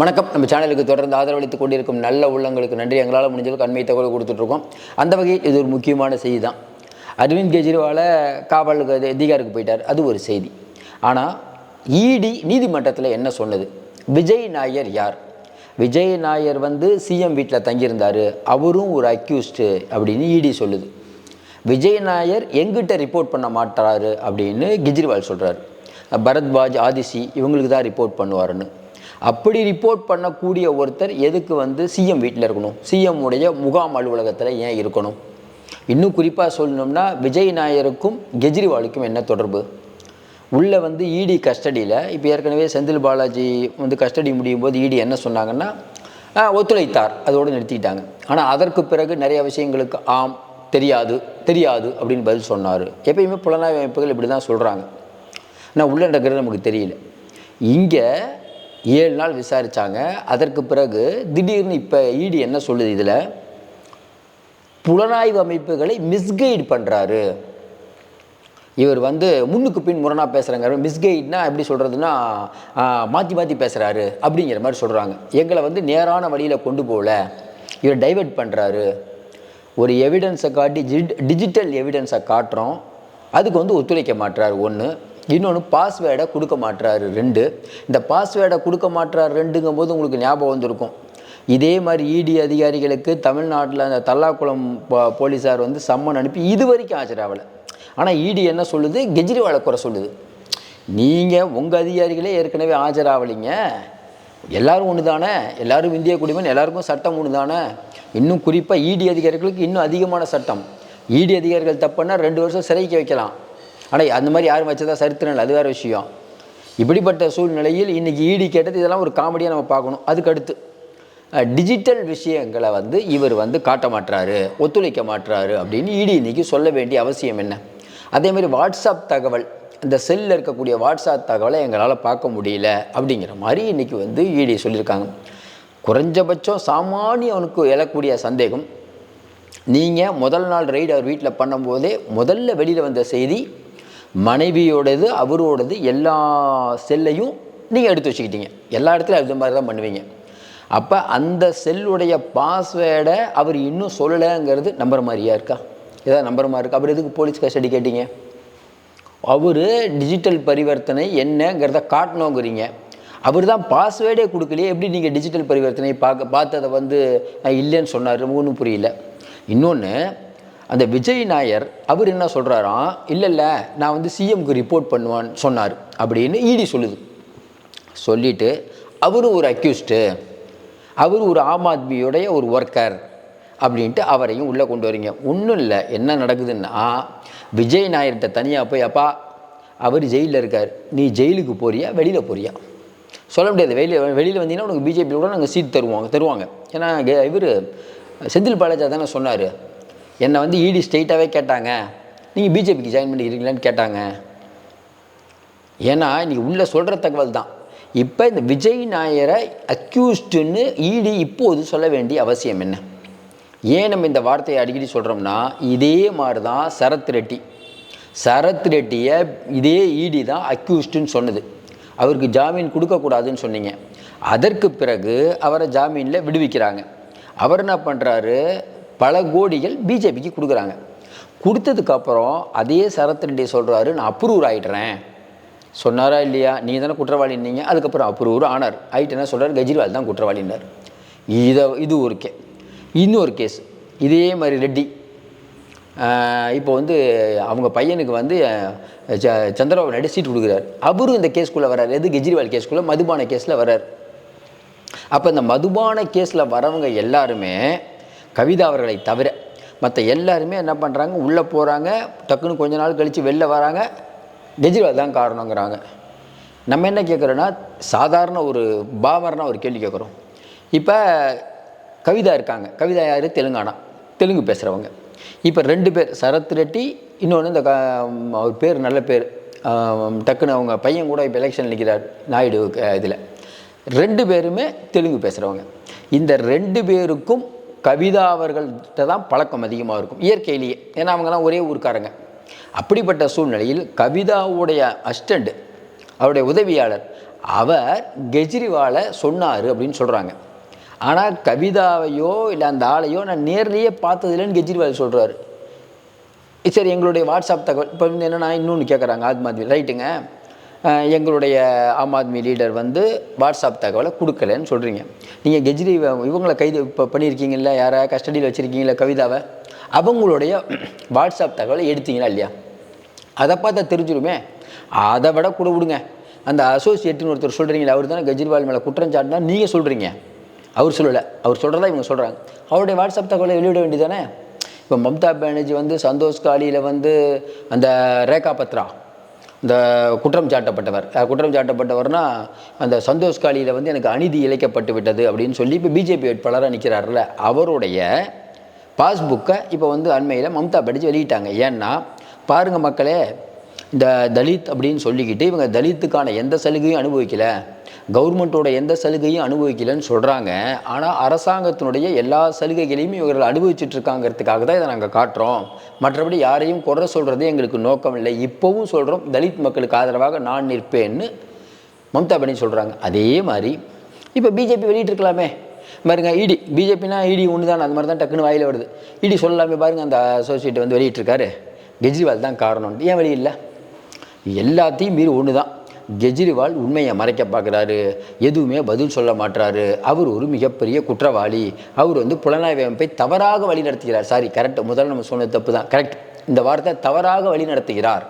வணக்கம். நம்ம சேனலுக்கு தொடர்ந்து ஆதரவளித்துக் கொண்டிருக்கும் நல்ல உள்ளங்களுக்கு நன்றி. எங்களால் முடிஞ்சளவுக்கு அண்மை தகவல் கொடுத்துட்ருக்கோம். அந்த வகையில் இது ஒரு முக்கியமான செய்தி தான். அரவிந்த் கெஜ்ரிவாலை காவலுக்கு அது அதிகாருக்கு போயிட்டார். அது ஒரு செய்தி. ஆனால் இடி நீதிமன்றத்தில் என்ன சொன்னது? விஜய் நாயர் யார்? விஜய் நாயர் வந்து சிஎம் வீட்டில் தங்கியிருந்தார். அவரும் ஒரு அக்யூஸ்டு அப்படின்னு இடி சொல்லுது. விஜய் நாயர் எங்கிட்ட ரிப்போர்ட் பண்ண மாட்டாரு அப்படின்னு கெஜ்ரிவால் சொல்கிறார் பரத்வாஜ் ஆதிசி இவங்களுக்கு தான் ரிப்போர்ட் பண்ணுவாருன்னு. அப்படி ரிப்போர்ட் பண்ணக்கூடிய ஒருத்தர் எதுக்கு வந்து சிஎம் வீட்டில் இருக்கணும்? சிஎம் உடைய முகாம் அலுவலகத்தில் ஏன் இருக்கணும்? இன்னும் குறிப்பாக சொல்லணும்னா விஜய் நாயருக்கும் கெஜ்ரிவாலுக்கும் என்ன தொடர்பு? உள்ளே வந்து இடி கஸ்டடியில் இப்போ ஏற்கனவே செந்தில் பாலாஜி வந்து கஸ்டடி முடியும் போது இடி என்ன சொன்னாங்கன்னா ஒத்துழைத்தார். அதோடு நிறுத்திட்டாங்க. ஆனால் அதற்கு பிறகு நிறைய விஷயங்களுக்கு ஆம் தெரியாது தெரியாது அப்படின்னு பதில் சொன்னார். எப்பயுமே புலனாய்வு அமைப்புகள் இப்படி தான் சொல்கிறாங்க ஆனால் உள்ளே நடக்கிறது நமக்கு தெரியல. இங்கே ஏழு நாள் விசாரித்தாங்க அதற்கு பிறகு திடீர்னு இப்போ இடி என்ன சொல்லுது இதில்? புலனாய்வு அமைப்புகளை மிஸ்கைடு பண்ணுறாரு இவர் வந்து முன்னுக்கு பின் முரணாக பேசுகிறாங்க மிஸ்கைட்னா எப்படி சொல்கிறதுனா மாற்றி மாற்றி பேசுகிறாரு அப்படிங்கிற மாதிரி சொல்கிறாங்க எங்களை வந்து நேரான வழியில் கொண்டு போகல. இவர் டைவர்ட் பண்ணுறாரு ஒரு எவிடன்ஸை காட்டி டிஜிட்டல் எவிடன்ஸை காட்டுறோம். அதுக்கு வந்து ஒத்துழைக்க மாட்டுறாரு ஒன்று இன்னொன்று பாஸ்வேர்டை கொடுக்க மாட்டுறாரு ரெண்டு. இந்த பாஸ்வேர்டை கொடுக்க மாட்டுறாரு ரெண்டுங்கும் போது உங்களுக்கு ஞாபகம் வந்திருக்கும். இதே மாதிரி இடி அதிகாரிகளுக்கு தமிழ்நாட்டில் அந்த தல்லாக்குளம் போ- போலீஸார் வந்து சம்மன் அனுப்பி இது வரைக்கும் ஆஜராகலை ஆனால் இடி என்ன சொல்லுது? கெஜ்ரிவாலை குறை சொல்லுது. நீங்கள் உங்கள் அதிகாரிகளே ஏற்கனவே ஆஜராகலைங்க. எல்லாரும் ஒன்று தானே எல்லோரும் இந்திய குடிமன் எல்லாருக்கும் சட்டம் ஒன்று தானே இன்னும் குறிப்பாக இடி அதிகாரிகளுக்கு இன்னும் அதிகமான சட்டம். இடி அதிகாரிகள் தப்புன்னா ரெண்டு வருஷம் சிறைக்கு வைக்கலாம். ஆனால் அந்த மாதிரி யாரும் வச்சதா சரித்திரம் இல்லை. அது வேறு விஷயம். இப்படிப்பட்ட சூழ்நிலையில் இன்றைக்கி ஈடி கேட்டது இதெல்லாம் ஒரு காமெடியாக நம்ம பார்க்கணும். அதுக்கடுத்து டிஜிட்டல் விஷயங்களை வந்து இவர் வந்து காட்ட மாட்டுறாரு ஒத்துழைக்க மாட்றாரு அப்படின்னு இடி இன்னைக்கு சொல்ல வேண்டிய அவசியம் என்ன? அதே மாதிரி வாட்ஸ்அப் தகவல் இந்த செல்லில் இருக்கக்கூடிய வாட்ஸ்அப் தகவலை எங்களால் பார்க்க முடியல அப்படிங்கிற மாதிரி இன்றைக்கி வந்து இடி சொல்லியிருக்காங்க. குறைஞ்சபட்சம் சாமானியவனுக்கு எழக்கூடிய சந்தேகம். நீங்கள் முதல் நாள் ரைடு அவர் வீட்டில் பண்ணும்போதே முதல்ல வெளியில் வந்த செய்தி மனைவியோடது அவரோடது எல்லா செல்லையும் நீங்கள் எடுத்து வச்சுக்கிட்டீங்க. எல்லா இடத்துலையும் அது மாதிரி தான் பண்ணுவீங்க. அப்போ அந்த செல்லுடைய பாஸ்வேர்டை அவர் இன்னும் சொல்லலைங்கிறது நம்புற மாதிரியா இருக்கா? ஏதாவது நம்புற மாதிரி இருக்கா? அவர் எதுக்கு போலீஸ் கஸ்டடி கேட்டீங்க? அவர் டிஜிட்டல் பரிவர்த்தனை என்னங்கிறத காட்டணுங்கிறீங்க. அவர் தான் பாஸ்வேர்டே கொடுக்கலையே எப்படி நீங்கள் டிஜிட்டல் பரிவர்த்தனை பார்க்க பார்த்ததை வந்து இல்லைன்னு சொன்னார்? ஒன்றும் புரியல. இன்னொன்று அந்த விஜய் நாயர் அவர் என்ன சொல்கிறாராம் இல்லை இல்லை நான் வந்து சிஎம்க்கு ரிப்போர்ட் பண்ணுவான்னு சொன்னார் அப்படின்னு இடி சொல்லுது. சொல்லிட்டு அவரும் ஒரு அக்யூஸ்டு அவர் ஒரு ஆம் ஆத்மியுடைய ஒரு ஒர்க்கர் அப்படின்ட்டு அவரையும் உள்ளே கொண்டு வரீங்க. ஒன்றும் இல்லை என்ன நடக்குதுன்னா விஜய் நாயர்கிட்ட தனியாக போய் அப்பா அவர் ஜெயிலில் இருக்கார். நீ ஜெயிலுக்கு போறியா? வெளியில் போறியா? சொல்ல முடியாது. வெளியில் வெளியில் வந்தீங்கன்னா உனக்கு பிஜேபியில் கூட நாங்கள் சீட் தருவாங்க தருவாங்க. ஏன்னா இவர் செந்தில் பாலாஜா தானே சொன்னார் என்னை வந்து இடி ஸ்ட்ரெயிட்டாகவே கேட்டாங்க. நீங்கள் பிஜேபிக்கு ஜாயின் பண்ணிக்கிறீங்களான்னு கேட்டாங்க. ஏன்னா இன்னைக்கு உள்ளே சொல்கிற தகவல் தான். இப்போ இந்த விஜய் நாயரை அக்யூஸ்டுன்னு இடி இப்போது சொல்ல வேண்டிய அவசியம் என்ன? ஏன் நம்ம இந்த வார்த்தையை அடிக்கடி சொல்கிறோம்னா இதே மாதிரி தான் சரத் ரெட்டி. சரத் ரெட்டியை இதே இடி தான் அக்யூஸ்டுன்னு சொன்னது. அவருக்கு ஜாமீன் கொடுக்கக்கூடாதுன்னு சொன்னீங்க. அதற்கு பிறகு அவரை ஜாமீனில் விடுவிக்கிறாங்க. அவர் என்ன பண்ணுறாரு பல கோடிகள் பிஜேபிக்கு கொடுக்குறாங்க. கொடுத்ததுக்கப்புறம் அதே சரத் ரெட்டி சொல்கிறாரு நான் அப்ரூவ் ஆகிடுறேன் சொன்னாரா இல்லையா? நீ தானே குற்றவாளின்னீங்க அதுக்கப்புறம் அப்ரூவ் ஆனார். ஆயிட்டு என்ன சொல்கிறார் கெஜ்ரிவால் தான் குற்றவாளின்னார் இதை இது ஒரு கே இன்னொரு கேஸ் இதே மாதிரி ரெட்டி. இப்போ வந்து அவங்க பையனுக்கு வந்து ச- சந்திரபாபு நாயுடு சீட் கொடுக்குறாரு. அவரும் இந்த கேஸ்க்குள்ளே வர்றார் எது கெஜ்ரிவால் கேஸ்க்குள்ளே மதுபான கேஸில் வர்றார் அப்போ இந்த மதுபான கேஸில் வரவங்க எல்லாருமே கவிதா அவர்களை தவிர மற்ற எல்லாருமே என்ன பண்ணுறாங்க உள்ளே போகிறாங்க டக்குன்னு கொஞ்ச நாள் கழித்து வெளில வராங்க. கெஜ்ரிவால் தான் காரணங்கிறாங்க. நம்ம என்ன கேட்குறோன்னா சாதாரண ஒரு பாமரனா ஒரு கேள்வி கேட்குறோம் இப்போ கவிதா இருக்காங்க. கவிதா யார்? தெலுங்கானா. தெலுங்கு பேசுகிறவங்க இப்போ ரெண்டு பேர் சரத் ரெட்டி இன்னொன்று இந்த க அவர் பேர் நல்ல பேர். டக்குன்னு அவங்க பையன் கூட இப்போ எலெக்ஷன் நிற்கிறார் நாயுடு இதில். ரெண்டு பேருமே தெலுங்கு பேசுகிறவங்க இந்த ரெண்டு பேருக்கும் கவிதா அவர்கள்ட்ட தான் பழக்கம் அதிகமாக இருக்கும் இயற்கையிலேயே. ஏன்னா அவங்கெல்லாம் ஒரே ஊருக்காரங்க. அப்படிப்பட்ட சூழ்நிலையில் கவிதாவுடைய அஸ்டண்ட் அவருடைய உதவியாளர் அவர் கெஜ்ரிவாலை சொன்னார் அப்படின்னு சொல்கிறாங்க ஆனால் கவிதாவையோ இல்லை அந்த ஆளையோ நான் நேர்லேயே பார்த்ததில்லைன்னு கெஜ்ரிவால் சொல்கிறாரு சரி எங்களுடைய வாட்ஸ்அப் தகவல் இப்போ வந்து என்னென்னா இன்னொன்று கேட்குறாங்க ஆம் ரைட்டுங்க. எங்களுடைய ஆம் ஆத்மி லீடர் வந்து வாட்ஸ்அப் தகவலை கொடுக்கலன்னு சொல்கிறீங்க நீங்கள் கெஜ்ரி இவங்களை கைது இப்போ பண்ணியிருக்கீங்களா யாரை கஸ்டடியில் வச்சுருக்கீங்களா கவிதாவை? அவங்களுடைய வாட்ஸ்அப் தகவலை எடுத்தீங்களா இல்லையா? அதை பார்த்தா தெரிஞ்சிருமே. அதை விட கூட விடுங்க. அந்த அசோசியேட்டுன்னு ஒருத்தர் சொல்கிறீங்களா அவர் தானே கெஜ்ரிவால் மேலே குற்றம் சாட்டினா நீங்கள் சொல்கிறீங்க அவர் சொல்லலை. அவர் சொல்கிறதா இவங்க சொல்கிறாங்க அவருடைய வாட்ஸ்அப் தகவலை வெளியிட வேண்டியதானே இப்போ மம்தா பானர்ஜி வந்து சந்தோஷ் காலியில் வந்து அந்த ரேகா பத்ரா இந்த குற்றம் சாட்டப்பட்டவர். குற்றம் சாட்டப்பட்டவர்னா அந்த சந்தோஷ் காலியில் வந்து எனக்கு அநீதி இழைக்கப்பட்டு விட்டது அப்படின்னு சொல்லி இப்போ பிஜேபி வேட்பாளராக நிற்கிறாருல்ல அவருடைய பாஸ்புக்கை இப்போ வந்து அண்மையில் மம்தா படித்து வெளியிட்டாங்க. ஏன்னா பாருங்கள் மக்களே இந்த தலித் அப்படின்னு சொல்லிக்கிட்டு இவங்க தலித்துக்கான எந்த சலுகையும் அனுபவிக்கலை. கவர்மெண்ட்டோட எந்த சலுகையும் அனுபவிக்கலைன்னு சொல்கிறாங்க ஆனால் அரசாங்கத்தினுடைய எல்லா சலுகைகளையும் இவர்கள் அனுபவிச்சுட்டு இருக்காங்கிறதுக்காக தான் இதை நாங்கள் காட்டுறோம். மற்றபடி யாரையும் குறை சொல்கிறது எங்களுக்கு நோக்கம் இல்லை. இப்போவும் சொல்கிறோம் தலித் மக்களுக்கு ஆதரவாக நான் நிற்பேன்னு மம்தா பண்ணி சொல்கிறாங்க அதே மாதிரி இப்போ பிஜேபி வெளியிட்டிருக்கலாமே. பாருங்க இடி பிஜேபினா இடி ஒன்று தான் அது மாதிரி தான் டக்குன்னு வாயில் வருது. இடி சொல்லலாமே பாருங்க அந்த அசோசியேட் வந்து வெளியிட்டிருக்காரு. கெஜ்ரிவால் தான் காரணம். ஏன் வெளியில்லை எல்லாத்தையும் மீறி ஒன்று தான் கெஜ்ரிவால் உண்மையை மறைக்க பார்க்குறாரு. எதுவுமே பதில் சொல்ல மாட்றாரு. அவர் ஒரு மிகப்பெரிய குற்றவாளி. அவர் வந்து புலனாய்வு அமைப்பை தவறாக வழிநடத்துகிறார். சாரி கரெக்ட் முதல்ல நம்ம சொன்னது தப்பு தான் கரெக்ட் இந்த வார்த்தை தவறாக வழிநடத்துகிறார்.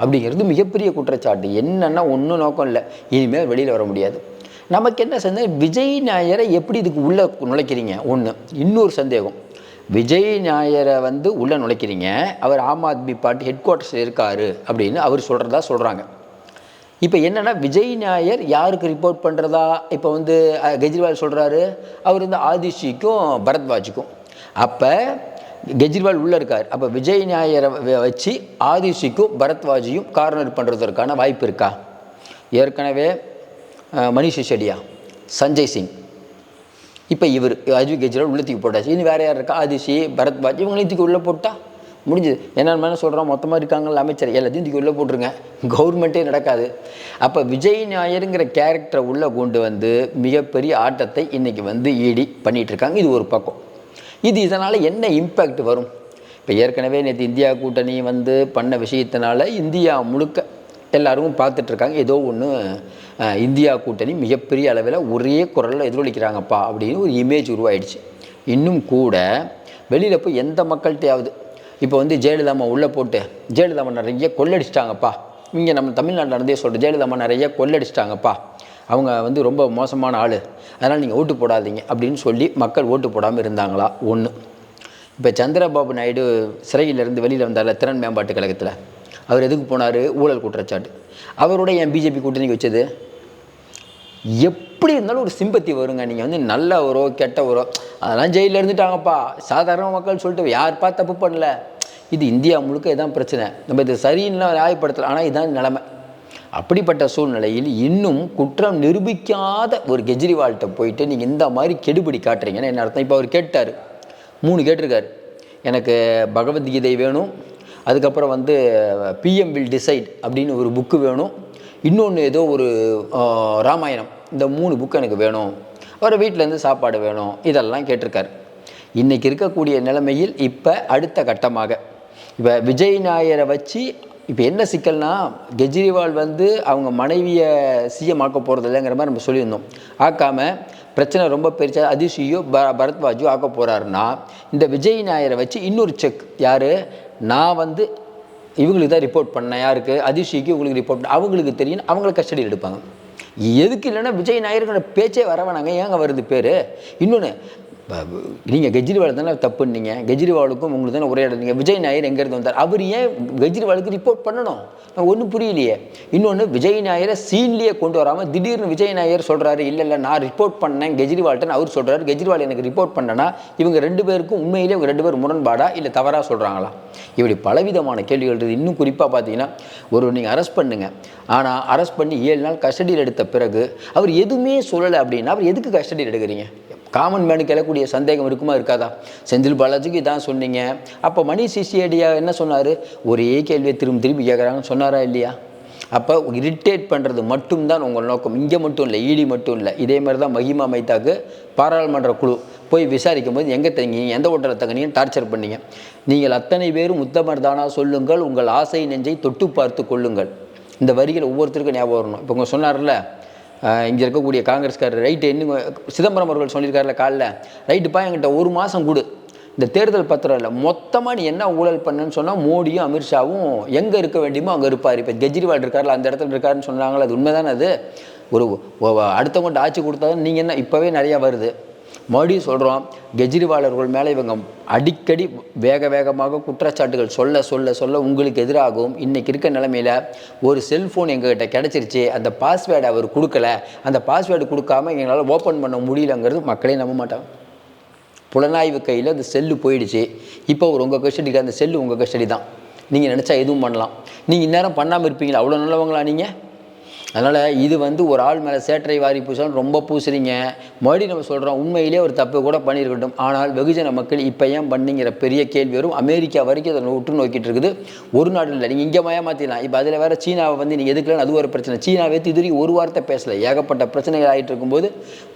அப்படிங்கிறது மிகப்பெரிய குற்றச்சாட்டு. என்னென்னா ஒன்றும் நோக்கம் இல்லை. இனிமேல் வெளியில் வர முடியாது. நமக்கு என்ன சந்தேகம்? விஜய் நாயரை எப்படி இதுக்கு உள்ளே நுழைக்கிறீங்க? ஒன்று இன்னொரு சந்தேகம். விஜய் நாயரை வந்து உள்ளே நுழைக்கிறீங்க. அவர் ஆம் ஆத்மி பார்ட்டி ஹெட் குவார்ட்டர்ஸில் இருக்காரு அப்படின்னு அவர் சொல்கிறதா சொல்கிறாங்க இப்போ என்னென்னா விஜய் நாயர் யாருக்கு ரிப்போர்ட் பண்ணுறதா இப்போ வந்து கெஜ்ரிவால் சொல்கிறாரு அவர் வந்து ஆதிஷிக்கும் பரத்வாஜிக்கும். அப்போ கெஜ்ரிவால் உள்ளே இருக்கார். அப்போ விஜய் நாயரை வச்சு ஆதிஷிக்கும் பரத்வாஜியும் கார்னர் பண்ணுறதற்கான வாய்ப்பு இருக்கா? ஏற்கனவே அஹ், மணிஷ் சஞ்சய் சிங். இப்போ இவர் அஜித் கெஜ்ரிவால் உள்ள தூக்கி போட்டாச்சு. இனி வேறு யார் இருக்கா? ஆதிஷி பரத்வாஜ் இவங்களையும் தூக்கி உள்ளே போட்டால் முடிஞ்சுது. என்னென்ன சொல்கிறோம் மொத்தமாக இருக்காங்கல்ல அமைச்சர் எல்லாத்தையும் தூக்கி உள்ளே போட்டுருங்க. கவர்மெண்ட்டே நடக்காது. அப்போ விஜய் நாயருங்கிற கேரக்டரை உள்ளே கொண்டு வந்து மிகப்பெரிய ஆட்டத்தை இன்றைக்கி வந்து ஈடி பண்ணிகிட்ருக்காங்க இருக்காங்க. இது ஒரு பக்கம். இது இதனால் என்ன இம்பேக்ட் வரும்? இப்போ ஏற்கனவே நேற்று இந்தியா கூட்டணி வந்து பண்ண விஷயத்தினால இந்தியா முழுக்க எல்லாரும் பார்த்துட்ருக்காங்க ஏதோ ஒன்று இந்தியா கூட்டணி மிகப்பெரிய அளவில் ஒரே குரலில் எதிரொலிக்கிறாங்கப்பா அப்படின்னு ஒரு இமேஜ் உருவாயிடுச்சு. இன்னும் கூட வெளியில் போய் எந்த மக்கள்கிட்டையாவது இப்போ வந்து ஜெயலலிதாமா உள்ளே போட்டு ஜெயலலிதாமா நிறைய கொள்ளடிச்சிட்டாங்கப்பா. இங்கே நம்ம தமிழ்நாட்டில் நடந்தே சொல்கிறேன் ஜெயலலிதாமா நிறைய கொள்ளடிச்சிட்டாங்கப்பா. அவங்க வந்து ரொம்ப மோசமான ஆள். அதனால் நீங்கள் ஓட்டு போடாதீங்க அப்படின்னு சொல்லி மக்கள் ஓட்டு போடாமல் இருந்தாங்களா? ஒன்று இப்போ சந்திரபாபு நாயுடு சிறையிலிருந்து வெளியில் வந்தார்ல திறன் மேம்பாட்டு கழகத்தில். அவர் எதுக்கு போனார்? ஊழல் குற்றச்சாட்டு. அவரோட என் பிஜேபி கூட்டணிக்கு வச்சது? எப்படி இருந்தாலும் ஒரு சிம்பத்தி வருங்க. நீங்கள் வந்து நல்லவரோ கெட்டவரோ அதெல்லாம் ஜெயிலில் இருந்துட்டாங்கப்பா. சாதாரண மக்கள் சொல்லிட்டு யார்ப்பா தப்பு பண்ணல? இது இந்தியா முழுக்க இதான் பிரச்சனை. நம்ம இது சரின்னு நியாயப்படுத்தலாம் ஆனால் இதான் நிலைமை. அப்படிப்பட்ட சூழ்நிலையில் இன்னும் குற்றம் நிரூபிக்காத ஒரு கெஜ்ரிவால்கிட்ட போயிட்டு நீங்கள் இந்த மாதிரி கெடுபிடி காட்டுறீங்கன்னு என்ன அர்த்தம்? இப்போ அவர் கேட்டார். மூணு கேட்டிருக்காரு. எனக்கு பகவத்கீதை வேணும். அதுக்கப்புறம் வந்து பிஎம் வில் டிசைட் அப்படின்னு ஒரு புக்கு வேணும். இன்னொன்று ஏதோ ஒரு ராமாயணம். இந்த மூணு புக்கு எனக்கு வேணும். அவர் வீட்டிலேருந்து சாப்பாடு வேணும். இதெல்லாம் கேட்டிருக்காரு. இன்றைக்கி இருக்கக்கூடிய நிலைமையில் இப்போ அடுத்த கட்டமாக. இப்போ விஜய் நாயரை வச்சு இப்போ என்ன சிக்கல்னா கெஜ்ரிவால் வந்து அவங்க மனைவியை சிஎம் ஆக்க போகிறது இல்லைங்கிற மாதிரி நம்ம சொல்லியிருந்தோம். ஆக்காமல் பிரச்சனை ரொம்ப பெருசா அதிசியோ ப பரத்வாஜோ ஆக்க போகிறாருன்னா இந்த விஜய் நாயரை வச்சு இன்னொரு செக். யார்? நான் வந்து இவங்களுக்கு தான் ரிப்போர்ட் பண்ணேன் யாருக்கு? அதிஷிக்கு இவங்களுக்கு ரிப்போர்ட் பண்ண அவங்களுக்கு தெரியும் அவங்கள கஸ்டடியில் எடுப்பாங்க. எதுக்கு இல்லைன்னா விஜய் நாயருங்கிற பேச்சே வர வேணாங்க. ஏங்க வருது பேர்? இன்னொன்று நீங்கள் கெஜ்ரிவால் தானே தப்புன்னீங்க? கெஜ்ரிவாலுக்கும் உங்களுக்கு தானே உரையாடுறீங்க விஜய் நாயர் எங்கேருந்து வந்தார்? அவர் ஏன் கெஜ்ரிவாலுக்கு ரிப்போர்ட் பண்ணணும்? ஒன்றும் புரியலையே. இன்னொன்று விஜய் நாயரை சீன்லேயே கொண்டு வராமல் திடீர்னு விஜய் நாயர் சொல்கிறாரு இல்லை இல்லை நான் ரிப்போர்ட் பண்ணேன் கெஜ்ரிவால்ட்டன்னு அவர் சொல்கிறாரு கெஜ்ரிவால் எனக்கு ரிப்போர்ட் பண்ணனா இவங்க ரெண்டு பேருக்கும் உண்மையிலே இவங்க ரெண்டு பேரும் முரண்பாடா இல்லை தவறாக சொல்கிறாங்களா இப்படி பலவிதமான கேள்விகள் இருக்குது. இன்னும் குறிப்பாக பார்த்தீங்கன்னா ஒரு நீங்கள் அரெஸ்ட் பண்ணுங்கள் ஆனால் அரெஸ்ட் பண்ணி ஏழு நாள் கஸ்டடியில் எடுத்த பிறகு அவர் எதுவுமே சொல்லலை அப்படின்னா அவர் எதுக்கு கஸ்டடியில் எடுக்கிறீங்க? காமன் மேனுக்கு எழக்கூடிய சந்தேகம் இருக்குமா இருக்காதா? செந்தில் பாலாஜிக்கு இதான் சொன்னீங்க. அப்போ மணி சிசிஐடியா என்ன சொன்னார்? ஒரே கேள்வியை திரும்பி திரும்பி கேட்குறாங்கன்னு சொன்னாரா இல்லையா? அப்போ இரிட்டேட் பண்ணுறது மட்டும்தான் உங்கள் நோக்கம். இங்கே மட்டும் இல்லை ஈடி மட்டும் இல்லை. இதே மாதிரி தான் மகிமா மைத்தாக்கு பாராளுமன்ற குழு போய் விசாரிக்கும் போது எங்கே தங்கிங்க எந்த ஓட்டலில் தங்கினீங்க டார்ச்சர் பண்ணீங்க. நீங்கள் அத்தனை பேரும் உத்தமர் தானா சொல்லுங்கள். உங்கள் ஆசை நெஞ்சை தொட்டு பார்த்து கொள்ளுங்கள். இந்த வரிகள் ஒவ்வொருத்தருக்கும் ஞாபகம் வரணும். இப்போ உங்கள் சொன்னார்ல இங்கே இருக்கக்கூடிய காங்கிரஸ்காரர் ரைட்டு இன்னும் சிதம்பரம் அவர்கள் சொல்லியிருக்காருல காலைல ரைட்டுப்பா என்கிட்ட ஒரு மாதம் கொடு. இந்த தேர்தல் பத்திரம் இல்லை. மொத்தமாக நீ என்ன ஊழல் பண்ணுன்னு சொன்னால் மோடியும் அமித்ஷாவும் எங்கே இருக்க வேண்டியமோ அங்கே இருப்பார். இப்போ கெஜ்ரிவால் இருக்கார்ல அந்த இடத்துல இருக்காருன்னு சொன்னாங்களே அது உண்மைதானே அது? ஒரு அடுத்தவங்கள்ட்ட ஆட்சி கொடுத்தாதான் நீங்கள் என்ன இப்போவே நிறையா வருது. மறுபடியும் சொல்கிறோம் கெஜ்ரிவால் அவர்கள் மேலே இவங்க அடிக்கடி வேக வேகமாக குற்றச்சாட்டுகள் சொல்ல சொல்ல சொல்ல உங்களுக்கு எதிராகவும் இன்றைக்கி இருக்க நிலமையில ஒரு செல்ஃபோன் எங்ககிட்ட கிடச்சிருச்சு. அந்த பாஸ்வேர்டை அவர் கொடுக்கல. அந்த பாஸ்வேர்டு கொடுக்காம எங்களால் ஓப்பன் பண்ண முடியலங்கிறது மக்களே நம்ப மாட்டாங்க. புலனாய்வு கையில் அந்த செல்லு போயிடுச்சு. இப்போ ஒரு உங்கள் கஸ்டடிக்கு அந்த செல்லு உங்கள் கஸ்டடி தான். நீங்கள் நினச்சா எதுவும் பண்ணலாம். நீங்கள் இந்நேரம் பண்ணாமல் இருப்பீங்களா? அவ்வளோ நல்லவங்களா நீங்கள் அதனால் இது வந்து ஒரு ஆள் மேலே சேற்றை வாரி பூசணும் ரொம்ப பூசுறீங்க. மறுபடியும் நம்ம சொல்கிறோம் உண்மையிலே ஒரு தப்பு கூட பண்ணியிருக்கட்டும். ஆனால் வெகுஜன மக்கள் இப்போ ஏன் பண்ணிங்கிற பெரிய கேள்வி வரும். அமெரிக்கா வரைக்கும் அதை உற்று நோக்கிட்டு இருக்குது. ஒரு நாடு இல்லை நீங்கள் இங்கே மயமாற்றிடலாம் இப்போ அதில் வேறு சீனாவை வந்து நீங்கள் எதுக்கலாம் அது ஒரு பிரச்சனை. சீனாவே இது ஒரு வார்த்தை பேசலை. ஏகப்பட்ட பிரச்சனைகள் ஆகிட்டு இருக்கும்போது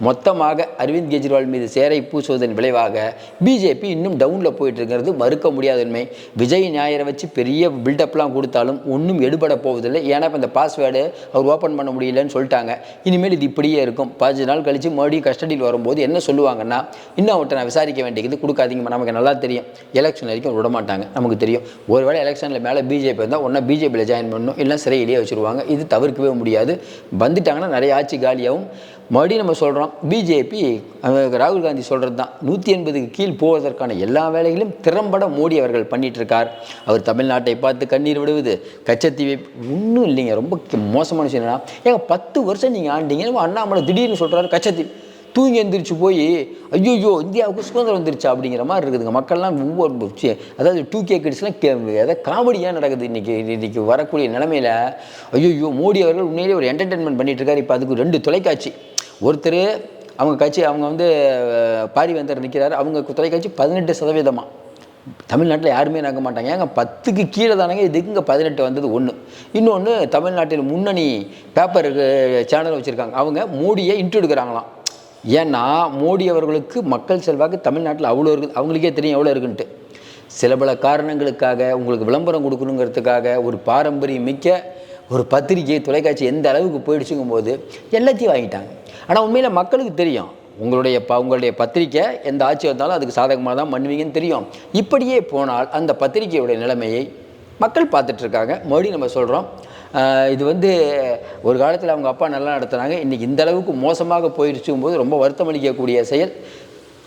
மொத்தமாக அரவிந்த் கெஜ்ரிவால் மீது சேரை பூசுவதன் விளைவாக பிஜேபி இன்னும் டவுனில் போயிட்டு இருக்கிறது. மறுக்க முடியாத உண்மை விஜய் ஞாயிறை வச்சு பெரிய பில்டப்லாம் கொடுத்தாலும் ஒன்றும் எடுபட போவதில்லை. ஏன்னா இப்போ இந்த பாஸ்வேர்டு அவர் ஓப்பன் பண்ண முடியலன்னு சொல்லிட்டாங்க. இனிமேல் இது இப்படியே இருக்கும். பதினஞ்சு நாள் கழித்து மறுபடியும் கஸ்டடியில் வரும்போது என்ன சொல்லுவாங்கன்னா இன்னும் அவர்கிட்ட நான் விசாரிக்க வேண்டியது கொடுக்காதீங்க நமக்கு நல்லா தெரியும். எலெக்ஷன் வரைக்கும் விட மாட்டாங்க நமக்கு தெரியும். ஒருவேளை எலெக்ஷனில் மேலே பிஜேபி இருந்தால் ஒன்றா பிஜேபியில் ஜாயின் பண்ணணும் இல்லை சிறையிலேயே வச்சுருவாங்க. இது தவிர்க்கவே முடியாது. வந்துட்டாங்கன்னா நிறைய ஆட்சி காலியாகவும் மறுபடியும் நம்ம சொல்கிறோம் பிஜேபி ராகுல் காந்தி சொல்கிறது தான் நூற்றி எண்பதுக்கு கீழ் போவதற்கான எல்லா வேலைகளையும் திறம்பட மோடி அவர்கள் பண்ணிட்டு இருக்கார் அவர் தமிழ்நாட்டை பார்த்து கண்ணீர் விடுவது கச்சத்தீவை ஒன்றும் இல்லைங்க. ரொம்ப மோசமான விஷயம் என்னன்னா ஏங்க பத்து வருஷம் நீங்கள் ஆண்டிங்க அண்ணாமலை திடீர்னு சொல்கிறாரு கச்சத்தீவு. தூங்கி எந்திரிச்சு போய் ஐயோயோ இந்தியாவுக்கு சுதந்திரம் வந்துருச்சா அப்படிங்கிற மாதிரி இருக்குதுங்க. மக்கள்லாம் ஒவ்வொரு அதாவது டூ கே கிட்ஸ்லாம் கே எதாவது காமெடியாக நடக்குது இன்றைக்கி இன்றைக்கி வரக்கூடிய நிலமையில? ஐயோயோ மோடி அவர்கள் உண்மையிலேயே ஒரு என்டர்டெயின்மெண்ட் பண்ணிட்டு இருக்காரு. இப்போ அதுக்கு ரெண்டு தொலைக்காட்சி. ஒருத்தர் அவங்க கட்சி அவங்க வந்து பாரிவேந்தர் நிற்கிறாரு அவங்க தொலைக்காட்சி பதினெட்டு சதவீதமாக தமிழ்நாட்டில் யாருமே நடக்க மாட்டாங்க. ஏங்க பத்துக்கு கீழே தானங்க இதுக்கு இங்கே பதினெட்டு வந்தது ஒன்று இன்னொன்று தமிழ்நாட்டில் முன்னணி பேப்பருக்கு சேனல் வச்சுருக்காங்க. அவங்க மோடியை இன்ட்ரோ எடுக்கிறாங்களாம். ஏன்னா மோடி அவர்களுக்கு மக்கள் செல்வாக்கு தமிழ்நாட்டில் அவ்வளோ இருக்குது அவங்களுக்கே தெரியும் எவ்வளோ இருக்குன்ட்டு. சில பல காரணங்களுக்காக உங்களுக்கு விளம்பரம் கொடுக்கணுங்கிறதுக்காக ஒரு பாரம்பரியம் மிக்க ஒரு பத்திரிகை தொலைக்காட்சி எந்த அளவுக்கு போயிடுச்சுங்கும் போது எல்லாத்தையும் வாங்கிட்டாங்க. ஆனால் உண்மையில் மக்களுக்கு தெரியும். உங்களுடைய ப உங்களுடைய பத்திரிக்கை எந்த ஆட்சி வந்தாலும் அதுக்கு சாதகமாக தான் பண்ணுவீங்கன்னு தெரியும். இப்படியே போனால் அந்த பத்திரிகையுடைய நிலைமையை மக்கள் பார்த்துட்ருக்காங்க. மறுபடியும் நம்ம சொல்கிறோம் இது வந்து ஒரு காலத்தில் அவங்க அப்பா நல்லா நடத்துனாங்க. இன்றைக்கி இந்த அளவுக்கு மோசமாக போயிடுச்சும் போது ரொம்ப வருத்தம் அளிக்கக்கூடிய செயல்.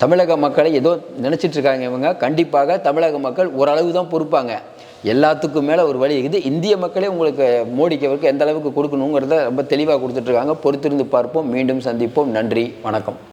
தமிழக மக்களை ஏதோ நினச்சிட்ருக்காங்க இவங்க. கண்டிப்பாக தமிழக மக்கள் ஓரளவு தான் பொறுப்பாங்க. எல்லாத்துக்கும் மேலே ஒரு வழி இருக்குது. இந்திய மக்களே உங்களுக்கு மோடிக்கவருக்கு எந்த அளவுக்கு கொடுக்கணுங்கிறத ரொம்ப தெளிவாக கொடுத்துட்ருக்காங்க. பொறுத்திருந்து பார்ப்போம். மீண்டும் சந்திப்போம். நன்றி. வணக்கம்.